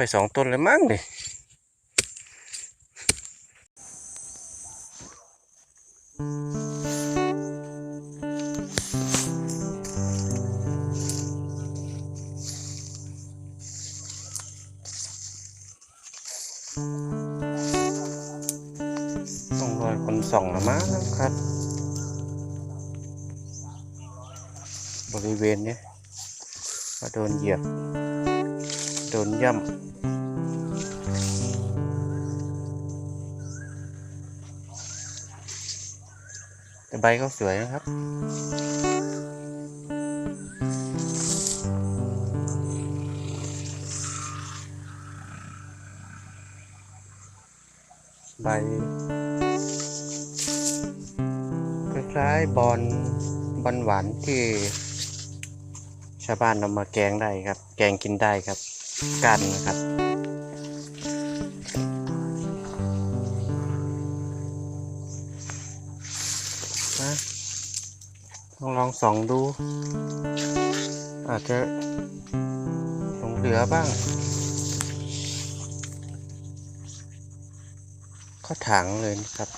ไปสองต้นเลยมั้งนี่ต้องรอยคนส่องละมั้งครับ บริเวณเนี้ยก็โดนเหยียบ โดนย่ำแต่ใบก็สวยนะครับใบคล้ายๆบอลบอลหวานที่ชาวบ้านเอามาแกงได้ครับ แกงกินได้ครับ กันนะครับนะลองลองส่องดู อาจจะหลงเหลือบ้างข้าถังเลยนะครับ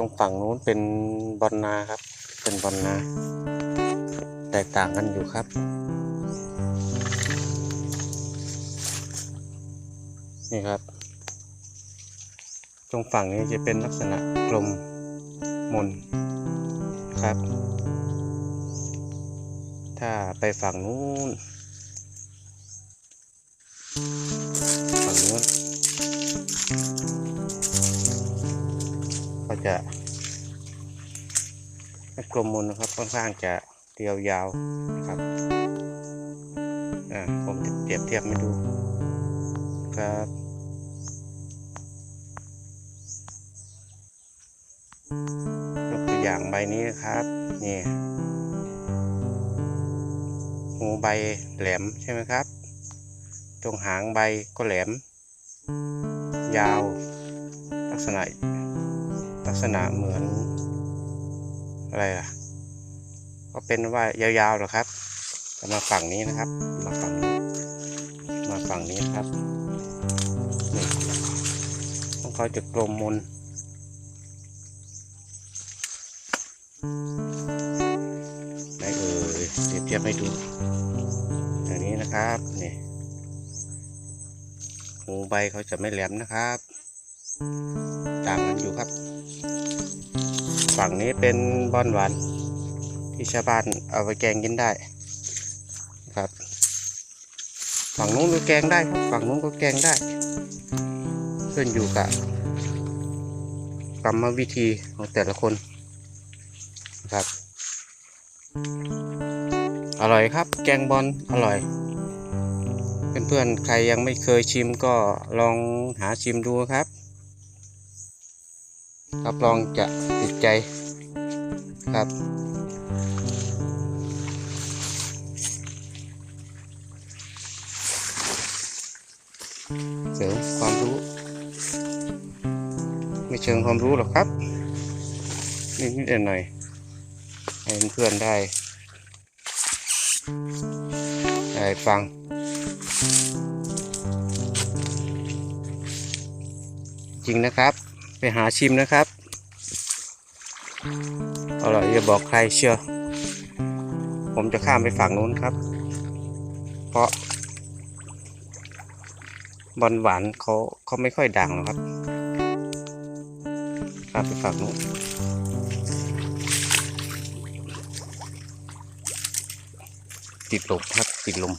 ตรงฝั่งนู้นเป็นบอลนาครับ เป็นบอลนา แตกต่างกันอยู่ครับ นี่ครับ ตรงฝั่งนี้จะเป็นลักษณะกลมมนครับ ถ้าไปฝั่งนู้น จะไม่กลมมนนะครับค่อนข้างจะเรียวยาวนะครับผมจะเปรียบเทียบให้ดูครับยกตัวอย่างใบนี้นะครับนี่หูใบแหลมใช่ไหมครับ ตรงหางใบก็แหลม ยาว ลักษณะ ลักษณะเหมือน อะไรล่ะ ก็เป็นว่ายาวๆหรอครับมาฝั่งนี้นะครับ มาฝั่งนี้ มาฝั่งนี้ครับนี่ของเขาจะกลมมนไหนเอ่ยเปรียบเทียบให้ดู อย่างนี้นะครับนี่หูใบเขาจะไม่แหลมนะครับต่างกันอยู่ครับ ฝั่งนี้เป็นบอนหวาน ที่ชาวบ้านเอาไปแกงกินได้ครับ ฝั่งนู้นก็แกงได้ครับฝั่งนู้นก็แกงได้ขึ้นอยู่กับกรรมวิธีของแต่ละคนครับ อร่อยครับ แกงบอลอร่อยเพื่อนๆใครยังไม่เคยชิมก็ลองหาชิมดูครับ รับรองจะติดใจครับ เสริมความรู้ ไม่เชิงความรู้หรอกครับนิดๆหน่อยๆให้เพื่อนได้ได้ฟังจริงนะครับ ไปหาชิมนะครับอร่อยอย่าบอกใครเชียวผมจะข้ามไปฝั่งนู้นครับ เพราะบอลหวานเขาเขาไม่ค่อยดังหรอกครับข้ามไปฝั่งนู้นติดลมครับติดลม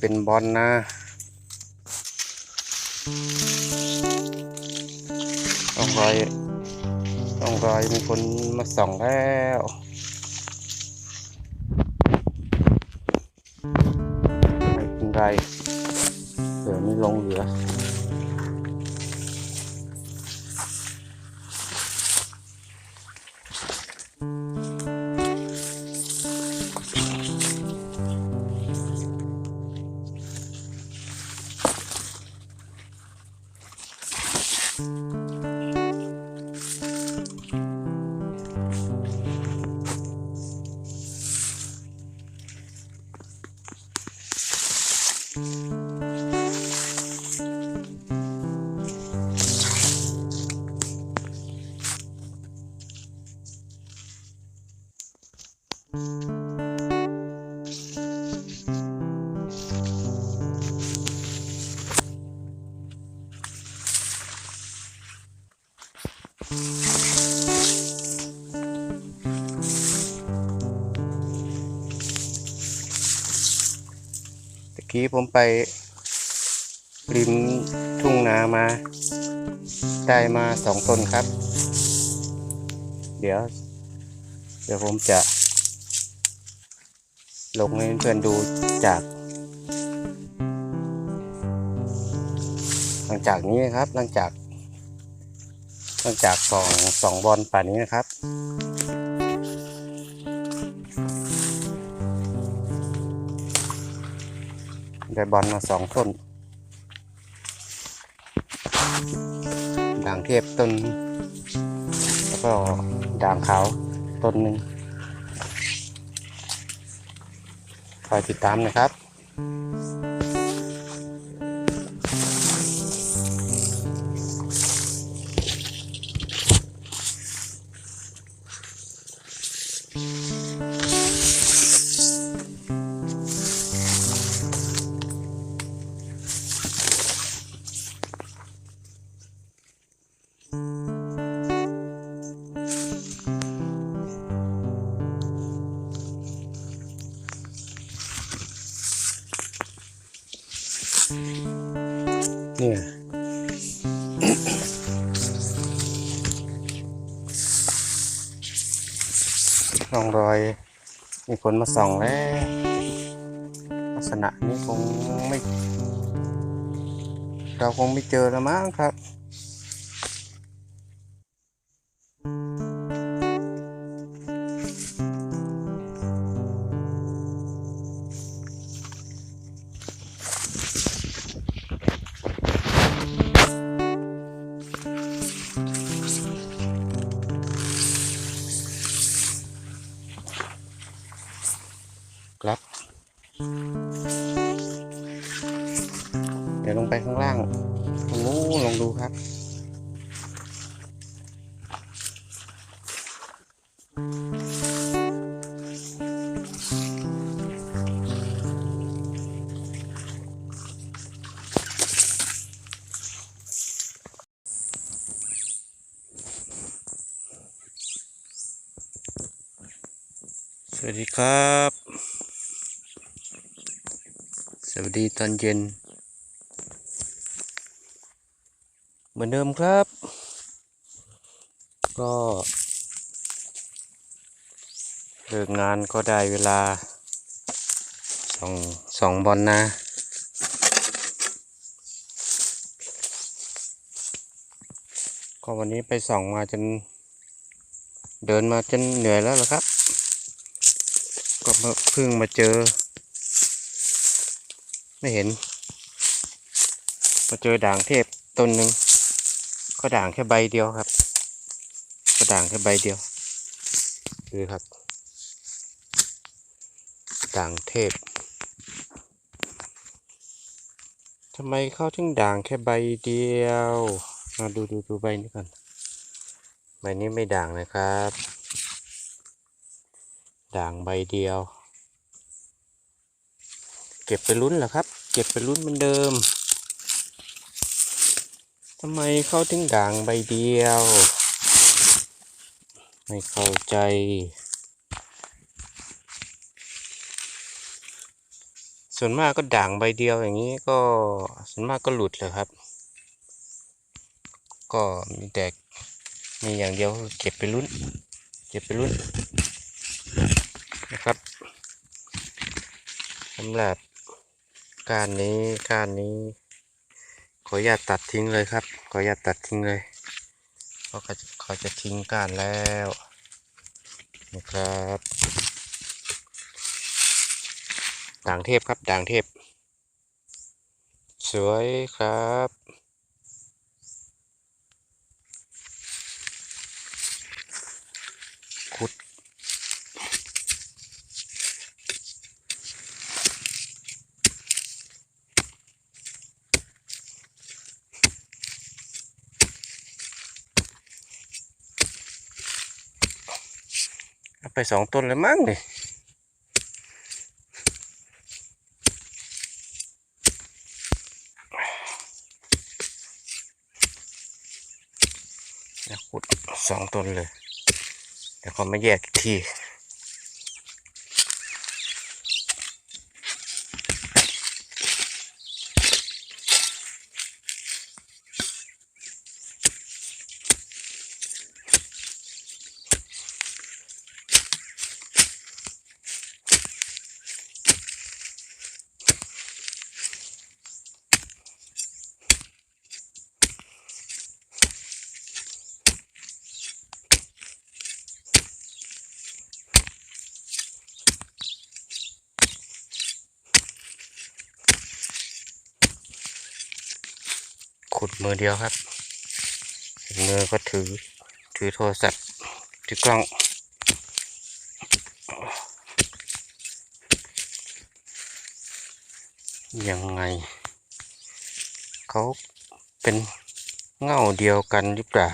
เป็นบอลนนะต้องรอยต้องรอยมีคนมาส่องแล้วไม่เป็นไร กี้ผมไปริมทุ่งนามา ได้มาสองต้นครับ เดี๋ยว เดี๋ยวผมจะ ลงให้เพื่อนดูจาก หลังจากนี้นะครับ หลังจาก หลังจากสองสองบอลป่านนี้นะครับ ได้บอลมาสองต้น ด่างเทพต้น แล้วก็ด่างขาวต้นหนึ่งคอยติดตามนะครับ มีคนมาส่องแล้วลักษณะนี้คงไม่ เราคงไม่เจอแล้วมั้งครับ สวัสดีครับ สวัสดีตอนเย็น เหมือนเดิมครับ ก็ เลิกงานก็ได้เวลาสองสองบอลนะก็วันนี้ไปส่องมาจน เดินมาจนเหนื่อยแล้วล่ะครับ ก็เพิ่งมาเจอ ไม่เห็น มาเจอด่างเทพต้นหนึ่งก็ด่างแค่ใบเดียวครับ ก็ด่างแค่ใบเดียวดูครับ ด่างเทพทำไมเขาถึงด่างแค่ใบเดียวมาดูดูดูใบนี้ก่อนใบนี้ไม่ด่างนะครับ ด่างใบเดียว เก็บไปลุ้นเหรอครับ เก็บไปลุ้นเหมือนเดิมทำไมเขาถึงด่างใบเดียว ไม่เข้าใจ ส่วนมากก็ด่างใบเดียวอย่างนี้ก็ส่วนมากก็หลุดเลยครับ ก็มีแต่มีอย่างเดียวเก็บไปลุ้น เก็บไปลุ้นนะครับสำหรับก้านนี้ก้านนี้ ขออนุญาตัดทิ้งเลยครับ ขออนุญาตัดทิ้งเลยเพราะเขาจะเขาจะทิ้งก้านแล้วนี่ครับ ด่างเทพครับ ด่างเทพ สวยครับ ขุด ไปสองต้นเลยมั้งเนี่เดี๋ยวขุดสอง ต้นเลยเดี๋ยวเขามาแยกอีกที ขุดมือเดียวครับมือก็ถือถือโทรศัพท์ถือกล้องยังไง เขาเป็นเง่าเดียวกันหรือเปล่า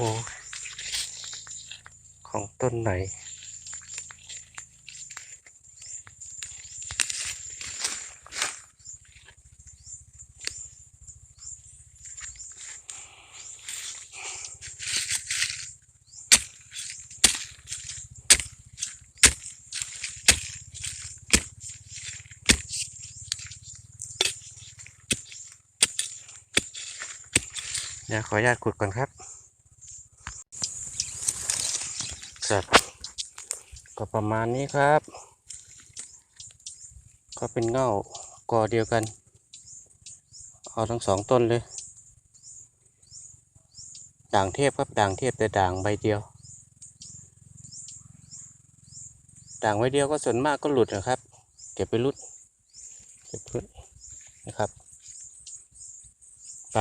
โอ้โอของต้นไหน เดี๋ยวขออนุญาตขุดก่อนครับ สัตว์ก็ประมาณนี้ครับ ก็เป็นเง่ากอเดียวกัน เอาทั้งสองต้นเลย ด่างเทพครับด่างเทพแต่ด่างใบเดียว ด่างใบเดียวก็ส่วนมากก็หลุดนะครับ เก็บไปรุดเก็บไปรุดนะครับไป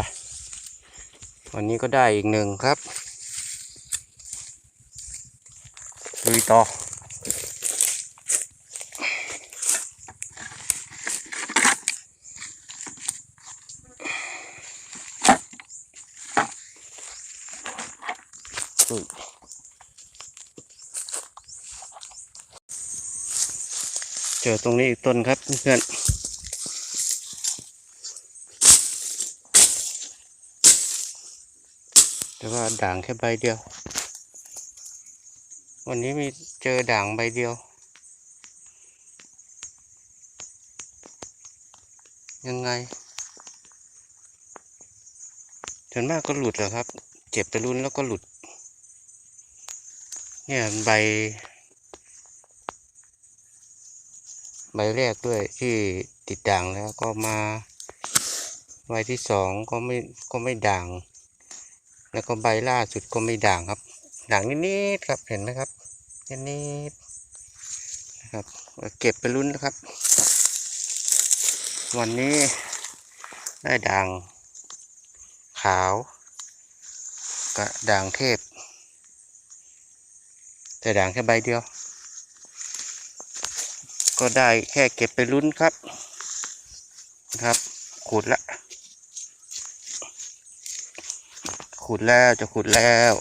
วันนี้ก็ได้อีกหนึ่งครับ ลุยต่อเจอตรงนี้อีกต้นครับเพื่อนแต่ว่าด่างแค่ใบเดียว วันนี้มีเจอด่างใบเดียว ยังไงส่วนมากก็หลุดเหรอครับ เจ็บไปรุนแล้วก็หลุด เนี่ยใบ ใบแรกด้วยที่ติดด่างแล้วก็มาใบที่สองก็ไม่ก็ไม่ด่าง แล้วก็ใบล่าสุดก็ไม่ด่างครับ ด่างนิดๆครับเห็นไหมครับ นิดนะครับเก็บไปลุ้นนะครับ วันนี้ได้ด่างขาวกับด่างเทพ แต่ด่างแค่ใบเดียว ก็ได้แค่เก็บไปลุ้นครับนะครับขุดละขุดแล้วจะขุดแล้ว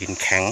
ดินแข็ง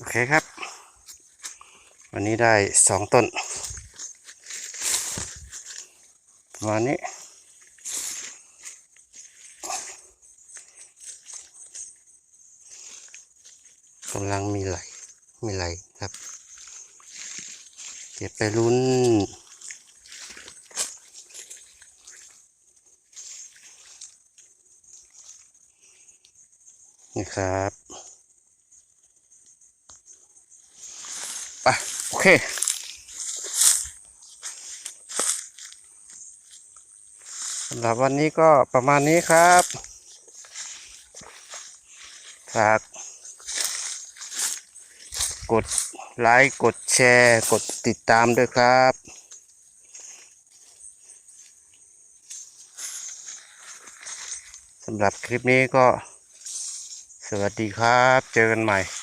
โอเคครับ วันนี้ได้สองต้นประมาณนี้กำลังมีไหลมีไหลครับ เก็บไปลุ้นนี่ครับ โอเค สำหรับวันนี้ก็ประมาณนี้ครับ ฝาก กดไลค์ กดแชร์ กดติดตามด้วยครับสำหรับคลิปนี้ก็สวัสดีครับ เจอกันใหม่